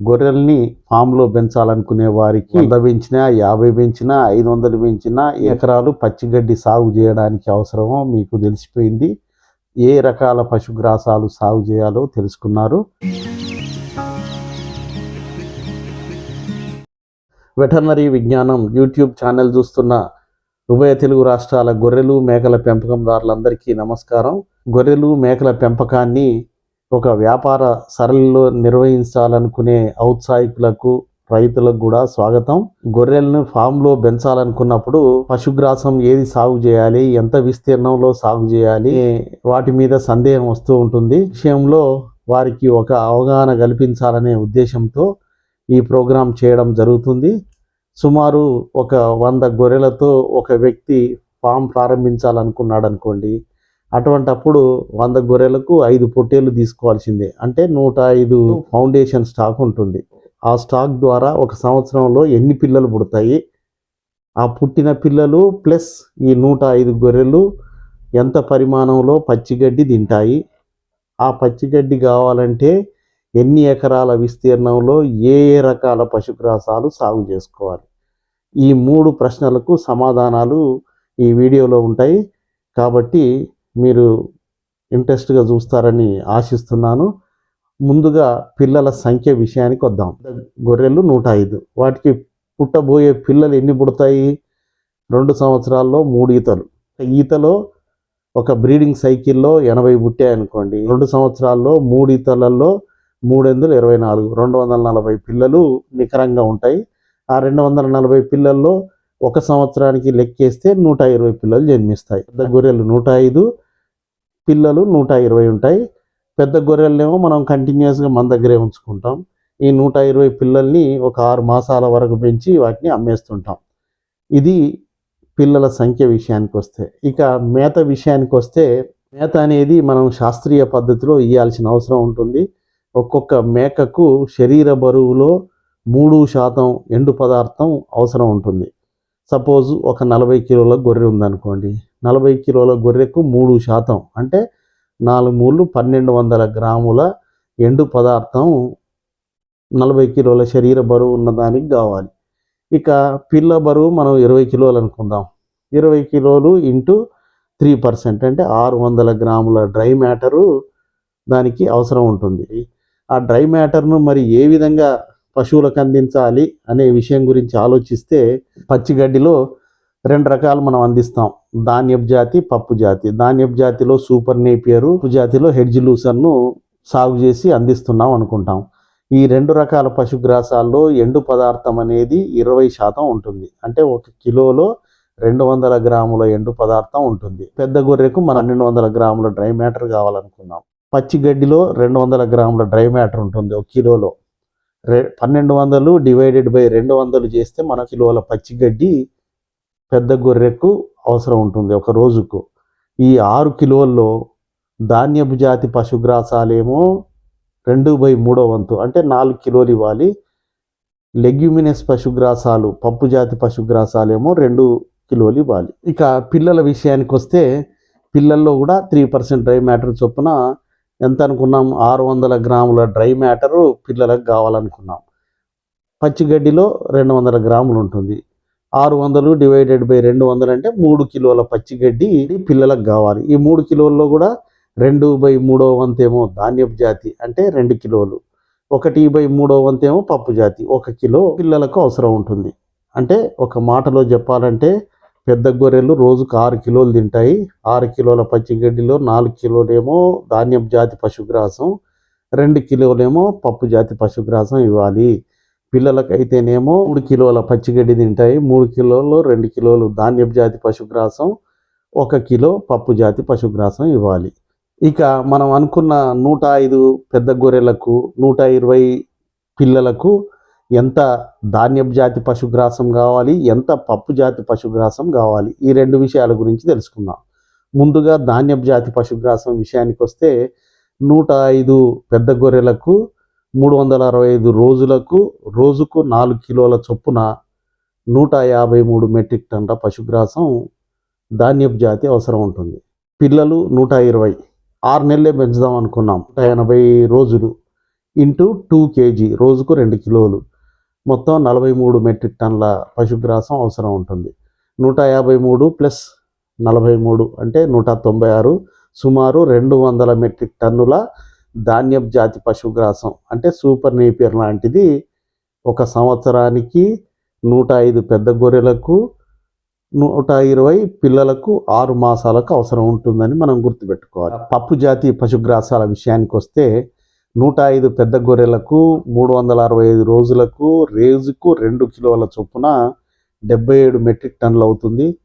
గొర్రెల్ని ఫామ్లో పెంచాలనుకునే వారికి వంద పెంచినా యాభై పెంచినా ఐదు వందలు పెంచినా ఎకరాలు పచ్చిగడ్డి సాగు చేయడానికి అవసరమో మీకు తెలిసిపోయింది. ఏ రకాల పశుగ్రాసాలు సాగు చేయాలో తెలుసుకున్నారు. వెటర్నరీ విజ్ఞానం యూట్యూబ్ ఛానల్ చూస్తున్న ఉభయ తెలుగు రాష్ట్రాల గొర్రెలు మేకల పెంపకందారులందరికీ నమస్కారం. గొర్రెలు మేకల పెంపకాన్ని ఒక వ్యాపార సరళిలో నిర్వహించాలనుకునే ఔత్సాహికులకు రైతులకు కూడా స్వాగతం. గొర్రెలను ఫామ్లో పెంచాలనుకున్నప్పుడు పశుగ్రాసం ఏది సాగు చేయాలి ఎంత విస్తీర్ణంలో సాగు చేయాలి వాటి మీద సందేహం వస్తూ ఉంటుంది. విషయంలో వారికి ఒక అవగాహన కల్పించాలనే ఉద్దేశంతో ఈ ప్రోగ్రాం చేయడం జరుగుతుంది. సుమారు ఒక వంద గొర్రెలతో ఒక వ్యక్తి ఫామ్ ప్రారంభించాలనుకున్నాడు అనుకోండి అటువంటప్పుడు వంద గొర్రెలకు ఐదు పొట్టేలు తీసుకోవాల్సిందే. అంటే నూట ఐదు ఫౌండేషన్ స్టాక్ ఉంటుంది. ఆ స్టాక్ ద్వారా ఒక సంవత్సరంలో ఎన్ని పిల్లలు పుడతాయి? ఆ పుట్టిన పిల్లలు ప్లస్ ఈ నూట ఐదు గొర్రెలు ఎంత పరిమాణంలో పచ్చిగడ్డి తింటాయి? ఆ పచ్చిగడ్డి కావాలంటే ఎన్ని ఎకరాల విస్తీర్ణంలో ఏ ఏ రకాల పశుగ్రాసాలు సాగు చేసుకోవాలి? ఈ మూడు ప్రశ్నలకు సమాధానాలు ఈ వీడియోలో ఉంటాయి. కాబట్టి మీరు ఇంట్రెస్ట్గా చూస్తారని ఆశిస్తున్నాను. ముందుగా పిల్లల సంఖ్య విషయానికి వద్దాం. గొర్రెలు నూట ఐదు. వాటికి పుట్టబోయే పిల్లలు ఎన్ని పుడతాయి? రెండు సంవత్సరాల్లో మూడు ఈతలు. ఈతలో ఒక బ్రీడింగ్ సైకిల్లో ఎనభై పుట్టాయి అనుకోండి. రెండు సంవత్సరాల్లో మూడు ఈతలలో మూడెందులు ఇరవై నాలుగు. రెండు వందల నలభై పిల్లలు నికరంగా ఉంటాయి. ఆ రెండు వందల నలభై పిల్లల్లో ఒక సంవత్సరానికి లెక్కేస్తే నూట ఇరవై పిల్లలు జన్మిస్తాయి. పెద్ద గొర్రెలు నూట ఐదు. పిల్లలు నూట ఇరవై ఉంటాయి. పెద్ద గొర్రెలనేమో మనం కంటిన్యూస్గా మన దగ్గరే ఉంచుకుంటాం. ఈ నూట ఇరవై పిల్లల్ని ఒక ఆరు మాసాల వరకు పెంచి వాటిని అమ్మేస్తుంటాం. ఇది పిల్లల సంఖ్య విషయానికి వస్తే. ఇక మేత విషయానికి వస్తే మేత అనేది మనం శాస్త్రీయ పద్ధతిలో ఇవ్వాల్సిన అవసరం ఉంటుంది. ఒక్కొక్క మేకకు శరీర బరువులో మూడు శాతం ఎండు పదార్థం అవసరం ఉంటుంది. సపోజ్ ఒక నలభై కిలోల గొర్రె ఉందనుకోండి. నలభై కిలోల గొర్రెకు మూడు శాతం. అంటే నాలుగు మూడు పన్నెండు వందల గ్రాముల ఎండు పదార్థం నలభై కిలోల శరీర బరువు ఉన్నదానికి కావాలి. ఇక పిల్ల బరువు మనం ఇరవై కిలోలు అనుకుందాం. ఇరవై కిలోలు ఇంటూ త్రీ పర్సెంట్ అంటే ఆరు వందల గ్రాముల డ్రై మ్యాటరు దానికి అవసరం ఉంటుంది. ఆ డ్రై మ్యాటర్ను మరి ఏ విధంగా పశువులకు అందించాలి అనే విషయం గురించి ఆలోచిస్తే పచ్చిగడ్డిలో రెండు రకాలు మనం అందిస్తాం. ధాన్యపు జాతి పప్పు జాతి. ధాన్యపు జాతిలో సూపర్ నేపియరు పప్పు జాతిలో హెడ్జ్ లూసర్ను సాగు చేసి అందిస్తున్నాం అనుకుంటాం. ఈ రెండు రకాల పశుగ్రాసాల్లో ఎండు పదార్థం అనేది ఇరవై శాతం ఉంటుంది. అంటే ఒక కిలోలో రెండు వందల గ్రాముల ఎండు పదార్థం ఉంటుంది. పెద్ద గొర్రెకు మనం రెండు వందల గ్రాముల డ్రై మ్యాటర్ కావాలనుకున్నాం. పచ్చి గడ్డిలో రెండు వందల గ్రాముల డ్రై మ్యాటర్ ఉంటుంది ఒక కిలోలో. రె పన్నెండు వందలు డివైడెడ్ బై రెండు వందలు చేస్తే మన కిలోల పచ్చి గడ్డి పెద్ద గొర్రెకు అవసరం ఉంటుంది ఒక రోజుకు. ఈ ఆరు కిలోల్లో ధాన్యపు జాతి పశుగ్రాసాలేమో రెండు బై మూడో వంతు అంటే నాలుగు కిలోలు ఇవ్వాలి. లెగ్యుమినస్ పశుగ్రాసాలు పప్పు జాతి పశుగ్రాసాలేమో రెండు కిలోలు ఇవ్వాలి. ఇక పిల్లల విషయానికి వస్తే పిల్లల్లో కూడా త్రీ పర్సెంట్ డ్రై మ్యాటర్ చొప్పున ఎంత అనుకున్నాం? ఆరు వందల గ్రాముల డ్రై మ్యాటరు పిల్లలకు కావాలనుకున్నాం. పచ్చిగడ్డిలో రెండు వందల గ్రాములు ఉంటుంది. ఆరు వందలు డివైడెడ్ బై రెండు వందలు అంటే మూడు కిలోల పచ్చిగడ్డి పిల్లలకు కావాలి. ఈ మూడు కిలోల్లో కూడా రెండు బై మూడో వంతేమో ధాన్యపు జాతి అంటే రెండు కిలోలు. ఒకటి బై మూడో వంతేమో పప్పు జాతి. ఒక కిలో పిల్లలకు అవసరం ఉంటుంది. అంటే ఒక మాటలో చెప్పాలంటే పెద్ద గొర్రెలు రోజుకు ఆరు కిలోలు తింటాయి. ఆరు కిలోల పచ్చిగడ్డిలో నాలుగు కిలోలేమో ధాన్యపు జాతి పశుగ్రాసం రెండు కిలోలేమో పప్పు జాతి పశుగ్రాసం ఇవ్వాలి. పిల్లలకైతేనేమో మూడు కిలోల పచ్చిగడ్డి తింటాయి మూడు కిలోలు రెండు కిలోలు ధాన్యపు జాతి పశుగ్రాసం ఒక కిలో పప్పు జాతి పశుగ్రాసం ఇవ్వాలి. ఇక మనం అనుకున్న నూట ఐదు పెద్ద గొర్రెలకు నూట ఇరవై పిల్లలకు ఎంత ధాన్యపు జాతి పశుగ్రాసం కావాలి ఎంత పప్పు జాతి పశుగ్రాసం కావాలి? ఈ రెండు విషయాల గురించి తెలుసుకుందాం. ముందుగా ధాన్యపు జాతి పశుగ్రాసం విషయానికి వస్తే నూట ఐదు పెద్ద గొర్రెలకు మూడు వందల అరవై ఐదు రోజులకు రోజుకు నాలుగు కిలోల చొప్పున నూట యాభై మూడు మెట్రిక్ టన్నుల పశుగ్రాసం ధాన్యపు జాతి అవసరం ఉంటుంది. పిల్లలు నూట ఇరవై. ఆరు నెలలే పెంచుదాం అనుకున్నాం. నూట ఎనభై రోజులు ఇంటూ టూ కేజీ రోజుకు రెండు కిలోలు. మొత్తం నలభై మూడు మెట్రిక్ టన్నుల పశుగ్రాసం అవసరం ఉంటుంది. నూట యాభై మూడు ప్లస్ నలభై మూడు అంటే నూట తొంభై ఆరు. సుమారు రెండు వందల మెట్రిక్ టన్నుల ధాన్యపు జాతి పశుగ్రాసం అంటే సూపర్ నేపియర్ లాంటిది. ఒక సంవత్సరానికి నూట ఐదు పెద్ద గొర్రెలకు నూట ఇరవై పిల్లలకు ఆరు మాసాలకు అవసరం ఉంటుందని మనం గుర్తుపెట్టుకోవాలి. పప్పు జాతి పశుగ్రాసాల విషయానికి వస్తే నూట ఐదు పెద్ద గొర్రెలకు మూడు వందల అరవై ఐదు రోజులకు రేజుకు రెండు కిలోల చొప్పున డెబ్బై ఏడు మెట్రిక్ టన్నులు అవుతుంది.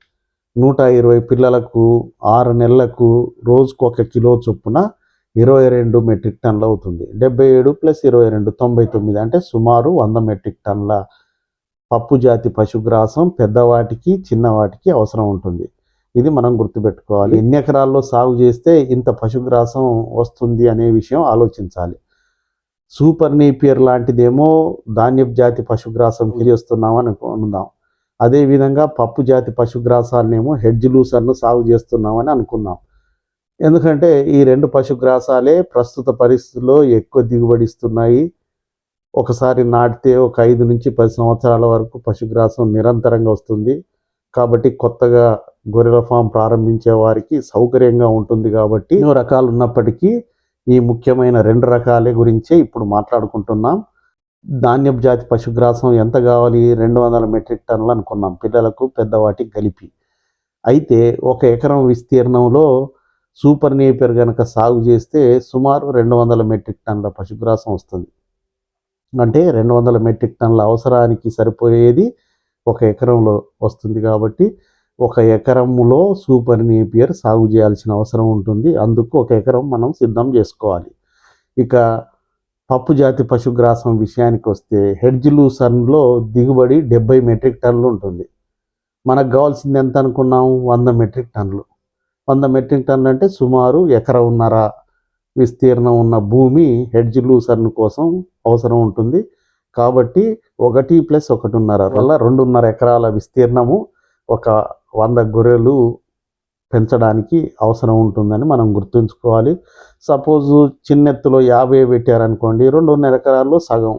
నూట ఇరవై పిల్లలకు ఆరు నెలలకు రోజుకు ఒక కిలో చొప్పున ఇరవై రెండు మెట్రిక్ టన్నులు అవుతుంది. డెబ్బై ఏడు ప్లస్ ఇరవై రెండు తొంభై తొమ్మిది. అంటే సుమారు వంద మెట్రిక్ టన్నుల పప్పు జాతి పశుగ్రాసం పెద్దవాటికి చిన్నవాటికి అవసరం ఉంటుంది. ఇది మనం గుర్తుపెట్టుకోవాలి. ఎన్ని ఎకరాల్లో సాగు చేస్తే ఇంత పశుగ్రాసం వస్తుంది అనే విషయం ఆలోచించాలి. సూపర్ నేపియర్ లాంటిదేమో ధాన్యపు జాతి పశుగ్రాసం చేస్తున్నామని అనుకుందాం. అదేవిధంగా పప్పు జాతి పశుగ్రాసాలనేమో హెడ్జ్ లూసర్ను సాగు చేస్తున్నామని అనుకుందాం. ఎందుకంటే ఈ రెండు పశుగ్రాసాలే ప్రస్తుత పరిస్థితుల్లో ఎక్కువ దిగుబడి ఇస్తున్నాయి. ఒకసారి నాటితే ఒక ఐదు నుంచి పది సంవత్సరాల వరకు పశుగ్రాసం నిరంతరంగా వస్తుంది. కాబట్టి కొత్తగా గొర్రెల ఫామ్ ప్రారంభించే వారికి సౌకర్యంగా ఉంటుంది కాబట్టి ఎన్నో రకాలు ఉన్నప్పటికీ ఈ ముఖ్యమైన రెండు రకాలే గురించే ఇప్పుడు మాట్లాడుకుంటున్నాం. ధాన్యపు జాతి పశుగ్రాసం ఎంత కావాలి? రెండు వందల మెట్రిక్ టన్నులు అనుకున్నాం. పిల్లలకు పెద్దవాటికి కలిపి. అయితే ఒక ఎకరం విస్తీర్ణంలో సూపర్ నేపియర్ కనుక సాగు చేస్తే సుమారు రెండు వందల మెట్రిక్ టన్నుల పశుగ్రాసం వస్తుంది. అంటే రెండు వందల మెట్రిక్ టన్నుల అవసరానికి సరిపోయేది ఒక ఎకరంలో వస్తుంది కాబట్టి ఒక ఎకరంలో సూపర్ నేపియర్ సాగు చేయాల్సిన అవసరం ఉంటుంది. అందుకు ఒక ఎకరం మనం సిద్ధం చేసుకోవాలి. ఇక పప్పు జాతి పశుగ్రాసం విషయానికి వస్తే హెడ్జ్ లూసన్లో దిగుబడి డెబ్బై మెట్రిక్ టన్నులు ఉంటుంది. మనకు కావాల్సింది ఎంత అనుకున్నాం వంద మెట్రిక్ టన్నులు. వంద మెట్రిక్ టన్నులు అంటే సుమారు ఎకరన్నర విస్తీర్ణం ఉన్న భూమి హెడ్జ్ లూసర్న్ కోసం అవసరం ఉంటుంది. కాబట్టి ఒకటి ప్లస్ ఒకటిన్నర వల్ల రెండున్నర ఎకరాల విస్తీర్ణము ఒక వంద గొర్రెలు పెంచడానికి అవసరం ఉంటుందని మనం గుర్తుంచుకోవాలి. సపోజ్ చిన్నెత్తులో యాభై పెట్టారనుకోండి రెండున్నర ఎకరాల్లో సగం.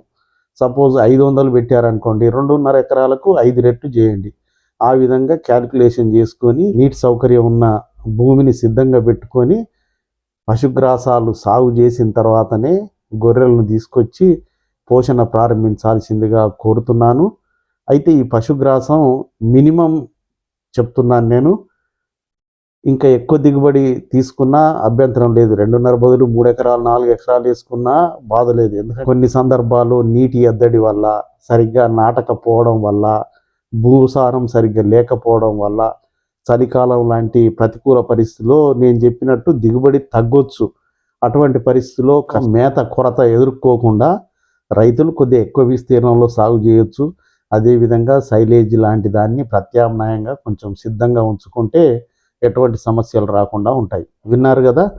సపోజ్ ఐదు వందలు పెట్టారనుకోండి రెండున్నర ఎకరాలకు ఐదు రెట్లు చేయండి. ఆ విధంగా క్యాలిక్యులేషన్ చేసుకొని నీటి సౌకర్యం ఉన్న భూమిని సిద్ధంగా పెట్టుకొని పశుగ్రాసాలు సాగు చేసిన తర్వాతనే గొర్రెలను తీసుకొచ్చి పోషణ ప్రారంభించాల్సిందిగా కోరుతున్నాను. అయితే ఈ పశుగ్రాసం మినిమం చెప్తున్నాను నేను. ఇంకా ఎక్కువ దిగుబడి తీసుకున్నా అభ్యంతరం లేదు. రెండున్నర బదులు మూడు ఎకరాలు నాలుగు ఎకరాలు వేసుకున్నా బాధ లేదు. ఎందుకంటే కొన్ని సందర్భాలు నీటి ఎద్దడి వల్ల సరిగ్గా నాటకపోవడం వల్ల భూసారం సరిగ్గా లేకపోవడం వల్ల చలికాలం లాంటి ప్రతికూల పరిస్థితుల్లో నేను చెప్పినట్టు దిగుబడి తగ్గొచ్చు. అటువంటి పరిస్థితుల్లో క- మేత కొరత ఎదుర్కోకుండా రైతులు కొద్దిగా ఎక్కువ విస్తీర్ణంలో సాగు చేయొచ్చు. అదేవిధంగా సైలేజ్ లాంటి దాన్ని ప్రత్యామ్నాయంగా కొంచెం సిద్ధంగా ఉంచుకుంటే ఎటువంటి సమస్యలు రాకుండా ఉంటాయి. విన్నారు కదా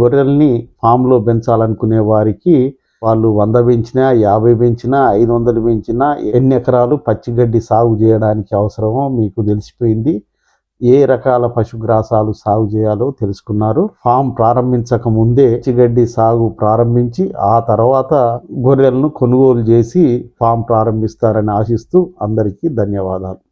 గొర్రెల్ని ఫామ్లో పెంచాలనుకునే వారికి వాళ్ళు వంద పెంచినా యాభై పెంచినా ఐదు వందలు పెంచినా ఎన్ని ఎకరాలు పచ్చిగడ్డి సాగు చేయడానికి అవసరమో మీకు తెలిసిపోయింది. ఏ రకాల పశుగ్రాసాలు సాగు చేయాలో తెలుసుకున్నారు. ఫామ్ ప్రారంభించక ముందే చిగడ్డి సాగు ప్రారంభించి ఆ తర్వాత గొర్రెలను కొనుగోలు చేసి ఫామ్ ప్రారంభిస్తారని ఆశిస్తూ అందరికీ ధన్యవాదాలు.